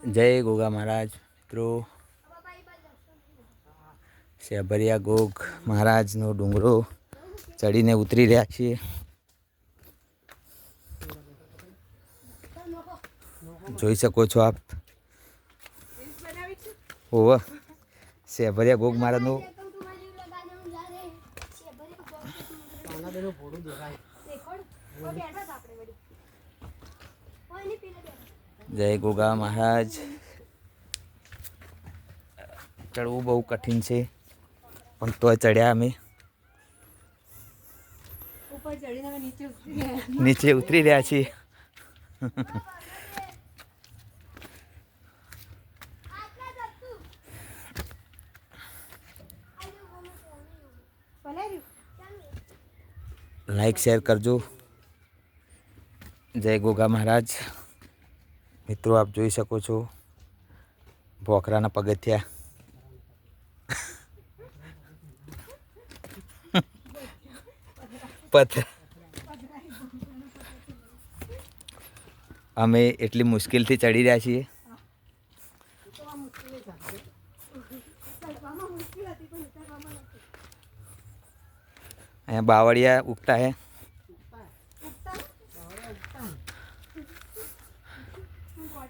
જય ગોગા મહારાજ મિત્રો. શેભરિયા ગોગ મહારાજનો ડુંગરો ચડીને ઉતરી રહ્યા છીએ. જોઈ શકો છો આપ. ઓવ શેભરિયા ગોગ મહારાજનું જય ગોગા મહારાજ. ચડવું બહુ કઠિન છે પણ તોય ચડ્યા અમે. નીચે ઉતરી રહ્યા છીએ. લાઈક શેર કરજો. જય ગોગા મહારાજ. મિત્રો, આપ જોઈ શકો છો. ભોખરાના પગથિયા પથ અમે એટલી મુશ્કેલથી ચડી રહ્યા છીએ. અહીંયા બાવળિયા ઉગતા હે ઉગતા? હું કોટા પગમાં લાગતા હોય. હા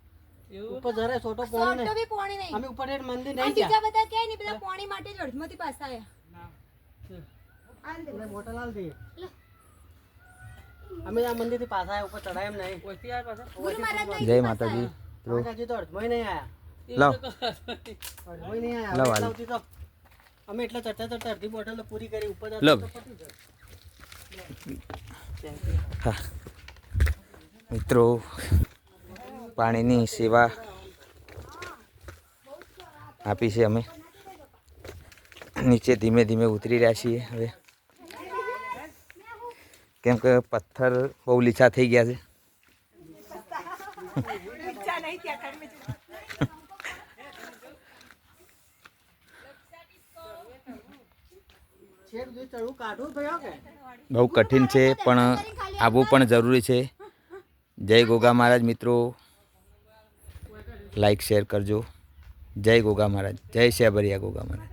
ઉપર જરાય છોટો પાણી નહીં પોણી નહીં. અમે ઉપર એક મંદિર નહીં ગયા બીજા બધા ક્યાંય નહીં બધા પોણી માટે લડમતી પાસે આયા. આલ દે. બોટલ આલ દે. અમે આ મંદિરથી પાછા આયા ઉપર ચડાય એમ નહીં. ગુરુ આ ના જય માતાજી. માતાજી તો અડધોય નહીં આયા. લાવ અડધોય નહીં. આયા. લાવ, હવે તો અમે એટલે ચડતા ચડતા અડધી બોટલ પૂરી કરી ઉપર લાવ. પતી જાય. હા. મિત્રો પાણીની સેવા આપી છે અમે. નીચે ધીમે ધીમે ઉતરી રહ્યા છીએ હવે. કેમ કે પથ્થર બહુ લીછા થઈ ગયા છે. બહુ કઠિન છે, પણ આવવું પણ જરૂરી છે. જય ગોગા મહારાજ મિત્રો. લાઈક શેર કરજો. જય ગોગા મહારાજ. જય શેબરિયા ગોગા મહારાજ.